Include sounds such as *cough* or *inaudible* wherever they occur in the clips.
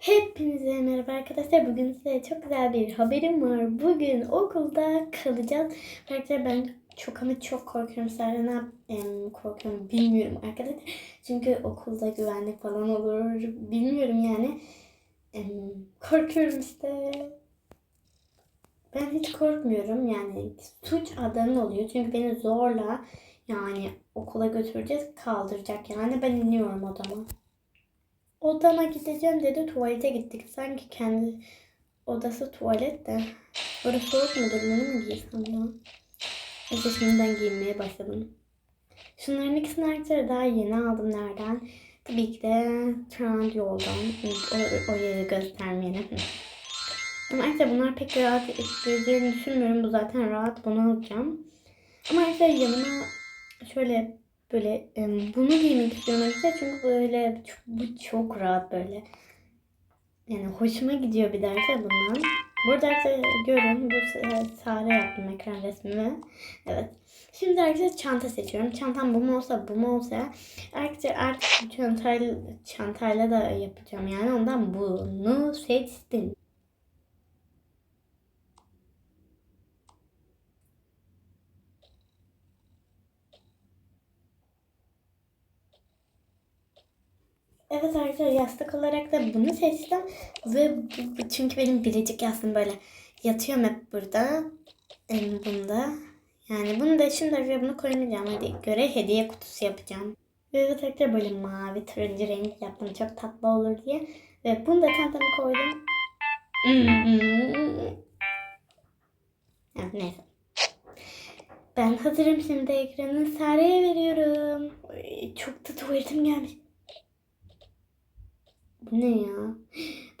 Hepinize merhaba arkadaşlar. Bugün size çok güzel bir haberim var. Bugün okulda kalacağız. Arkadaşlar ben çok ama çok korkuyorum. Serena em, korkuyorum bilmiyorum arkadaşlar. Çünkü okulda güvenlik falan olur. Bilmiyorum yani. Korkuyorum işte. Ben hiç korkmuyorum yani suç adanın oluyor çünkü beni zorla yani okula götüreceğiz kaldıracak yani ben iniyorum odama. Odama gideceğim dedi tuvalete gittik sanki kendi odası tuvalet de. Orası soğuk mudur bunu mu giysem ya? İşte şimdiden giyinmeye başladım. Şunların ikisini arkadaşlar daha yeni aldım nereden? Tabii ki de Trend yoldan. O, o yeri göstermeyelim. Ama arkadaşlar bunlar pek rahat ettireceğini düşünmüyorum. Bu zaten rahat. Bunu alacağım. Ama arkadaşlar yanıma şöyle böyle bunu giymek istiyorum arkadaşlar. Çünkü böyle çok, bu çok rahat böyle. Yani hoşuma gidiyor bir de arkadaşlar bundan. Burada arkadaşlar görün bu Sare yaptım ekran resmimi. Evet. Şimdi arkadaşlar çanta seçiyorum. Çantam bu mu olsa bu mu olsa. Arkadaşlar artık bu çantayla, çantayla da yapacağım. Yani ondan bunu seçtim. Evet arkadaşlar yastık olarak da bunu seçtim. Ve çünkü benim biricik yastığım böyle yatıyorum hep burada. Em, Bunda. Yani bunu da şimdi arkadaşlar bunu koymayacağım. Hadi göre hediye kutusu yapacağım. Ve evet arkadaşlar böyle mavi turuncu renk yaptım. Çok tatlı olur diye. Ve bunu da çantama koydum. Evet, neyse. Ben hazırım şimdi ekranı Sare'ye veriyorum. Ay, Çok da tuvaletim gelmiş. Bu ne ya?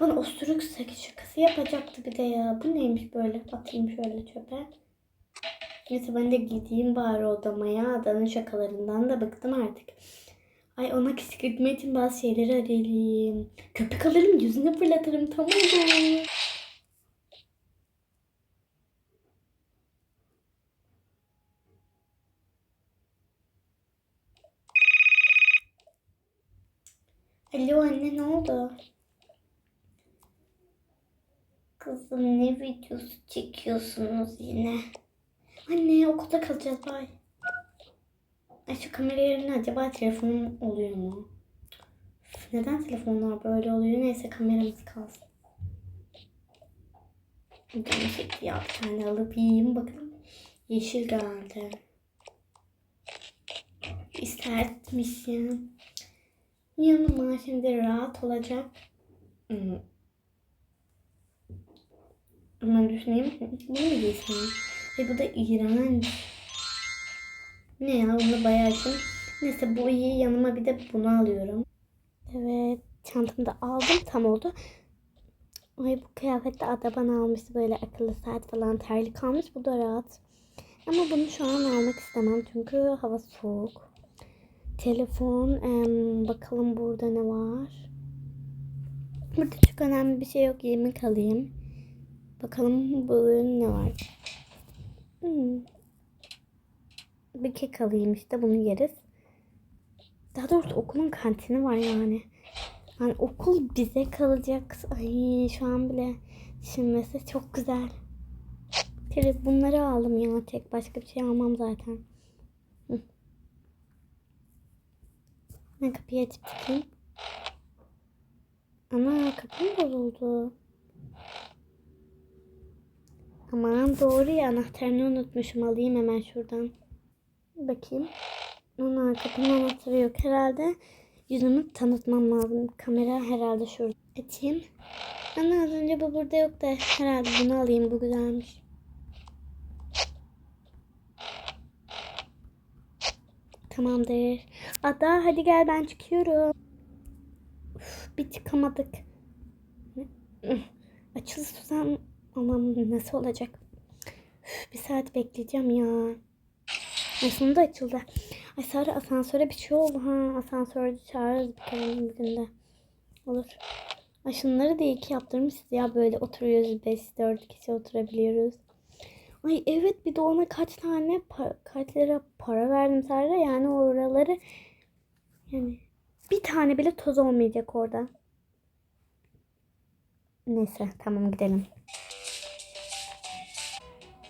Bana osuruk şakası yapacaktı bir de ya. Bu neymiş böyle? Atayım şöyle çöpe. Neyse ben de gideyim bari odama ya. Adanın şakalarından da bıktım artık. Ay ona kışkırtma için bazı şeyleri arayayım. Köpek alırım yüzüne fırlatırım tamam mı? Alo anne ne oldu? Kızım ne videosu çekiyorsunuz yine? Anne okulda kalacağız bay. Ay şu kamera acaba telefonum oluyor mu? Üf, Neden telefonlar böyle oluyor? Neyse kameramız kalsın. Gerçekten ya bir tane alıp yiyeyim bakalım. Yeşil geldi. İstertmiş ya. Yanıma şimdi rahat olacak. Hemen düşüneyim. Bunu mu giysem? Ay bu da iğrenç. Ne ya bunu bayağı için. Neyse bu iyi yanıma bir de bunu alıyorum. Evet çantamı da aldım tam oldu. Ay bu kıyafet de Ada bana almıştı böyle akıllı saat falan terlik almış. Bu da rahat. Ama bunu şu an almak istemem çünkü hava soğuk. Telefon. em, bakalım burada ne var. Burada çok önemli bir şey yok. Yemek alayım. Bakalım bugün ne var. Hmm. Bir kek alayım işte bunu yeriz. Daha doğrusu okulun kantini var yani. Yani okul bize kalacak. Ay şu an bile düşünmesi çok güzel. Bunları aldım ya tek başka bir şey almam zaten. Ben kapıyı açıp çıkayım. Ama kapım bozuldu. Aman doğru ya anahtarını unutmuşum. Alayım hemen şuradan. Bakayım. Ana kapının anahtarı yok herhalde. Yüzümü tanıtmam lazım. Kamera herhalde şurada. Açayım. Ana az önce bu burada yok da herhalde bunu alayım. Bu güzelmiş. Tamamdır. Ada hadi gel ben çıkıyorum. Uf, bir çıkamadık. Açıl susam aman nasıl olacak? Üf, bir saat bekleyeceğim ya. Ay sonunda açıldı. Ay Sara asansöre bir şey oldu ha. Asansörde çağırırız bir kere günde. Olur. Ay şunları da iyi ki yaptırmışız ya böyle oturuyoruz 5-4 kişi oturabiliyoruz. Ay evet bir de ona kaç tane pa- kaç lira para verdim Sara yani oraları yani bir tane bile toz olmayacak orada. Neyse tamam gidelim.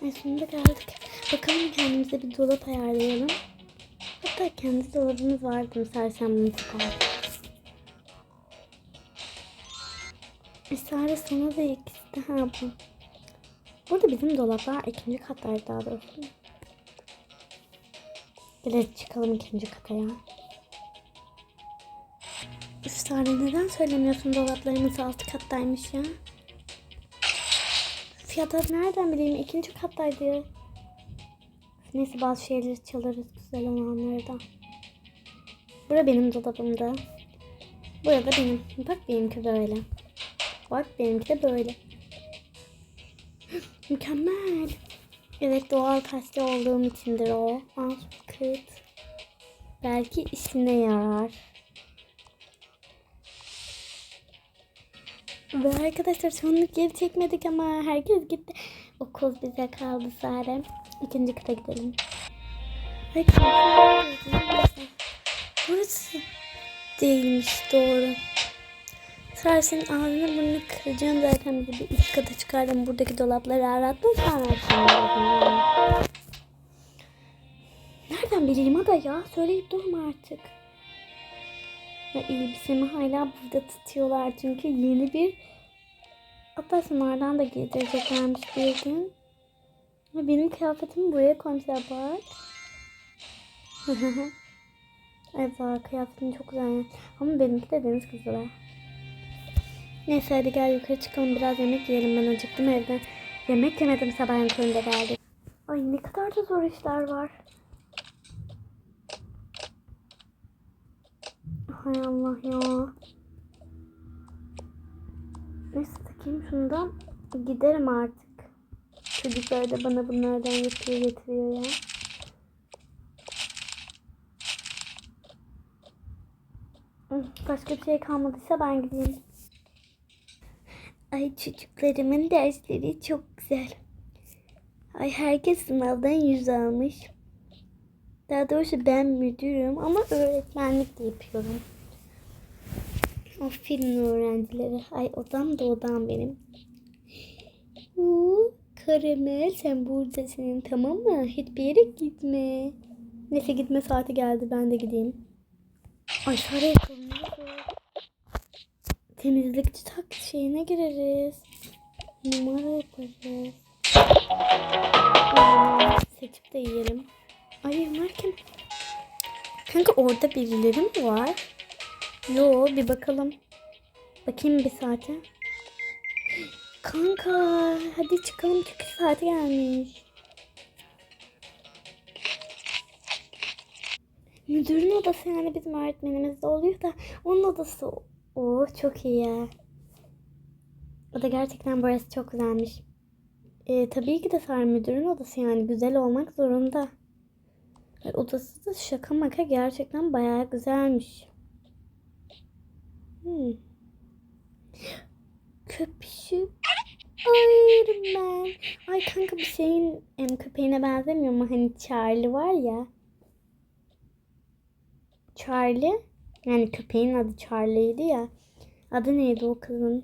Ay sonunda geldik. Bakalım kendimize bir dolap ayarlayalım. Hatta kendi dolabımız vardı. Mesela bunu çıkar. Esra sana da ikisi ha bu. Burada bizim dolaplar ikinci katlar daha doğrusu. Gel çıkalım ikinci kata ya. Üstade neden söylemiyorsun dolaplarımız alt kattaymış ya? Fiyatları nereden bileyim? İkinci kattaydı. Neyse bazı şeyleri çalarız güzel olanları da. Bura benim dolabımda. Burada benim. Bak benimki böyle. Bak benimki de böyle. Mükemmel. Evet doğal taşlı olduğum içindir o. Al kıt. Belki işine yarar. Ve arkadaşlar sonluk geri çekmedik ama herkes gitti. Okul bize kaldı Sare. İkinci kata gidelim. Burası değilmiş doğru. Sare senin ağzını burnunu kıracağım zaten bir üst kata çıkardım. Buradaki dolapları arattım sonra. Nereden bileyim ada ya? Söyleyip durma artık. Ve elbisemi hala burada tutuyorlar çünkü yeni bir hatta şunlardan da giydireceklermiş bir gün. Ve benim kıyafetimi buraya koymuşlar bak. *laughs* evet kıyafetim çok güzel. Ama benimki de deniz kızılar. Neyse hadi gel yukarı çıkalım biraz yemek yiyelim ben acıktım evde. Yemek yemedim sabahın köründe geldik. Ay ne kadar da zor işler var. Hay Allah ya. Neyse takayım şundan. Giderim artık. Çocuklar da bana bunlardan yapıyor getiriyor ya. Başka bir şey kalmadıysa ben gideyim. Ay çocuklarımın dersleri çok güzel. Ay herkes sınavdan yüz almış. Daha doğrusu ben müdürüm ama öğretmenlik de yapıyorum. Aferin öğrencilere. Ay odam da odam benim. Uuu, karamel sen buradasın tamam mı? Hiçbir yere gitme. Neyse gitme saati geldi ben de gideyim. Ay Sara yakalanıyor. Temizlikçi tak şeyine gireriz. Numara yaparız. Seçip de yiyelim. Ay kim? Kanka orada birileri mi var? Yo bir bakalım. Bakayım bir saate. Kanka hadi çıkalım çünkü saati gelmiş. Müdürün odası yani bizim öğretmenimizde oluyor da onun odası o oh, çok iyi ya. O da gerçekten burası çok güzelmiş. Ee, tabii ki de Sar müdürün odası yani güzel olmak zorunda. Odası da şaka maka gerçekten bayağı güzelmiş. Hmm. Köpüşü Iron Man. Ay kanka bir şeyin em, köpeğine benzemiyor mu? Hani Charlie var ya. Charlie. Yani köpeğin adı Charlie'ydi ya. Adı neydi o kızın?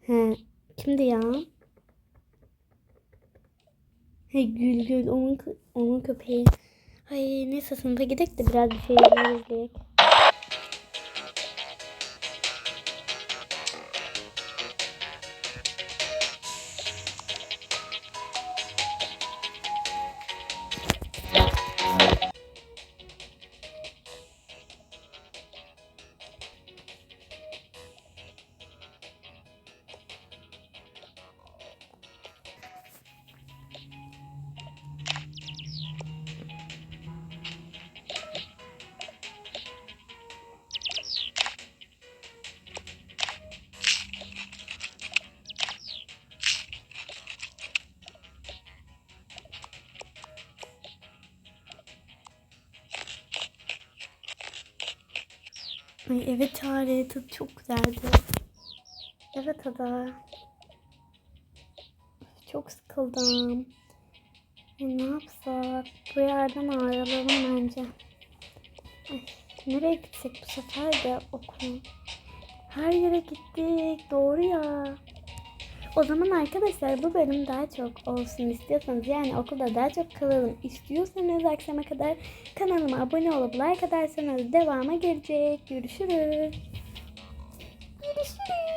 He, kimdi ya? He Gül Gül onun onun köpeği. Ay neyse sınıfa gidelim de biraz bir şey izleyelim. Evet Çare tadı çok güzeldi. Evet Ada. Çok sıkıldım. Ay, ne yapsak? Bu yerden ayrılalım bence. Ay, nereye gitsek bu sefer de okul? Her yere gittik. Doğru ya. O zaman arkadaşlar bu bölüm daha çok olsun istiyorsanız yani okulda daha çok kalalım istiyorsanız akşama kadar kanalıma abone olup like atarsanız devamı gelecek. Görüşürüz. Görüşürüz.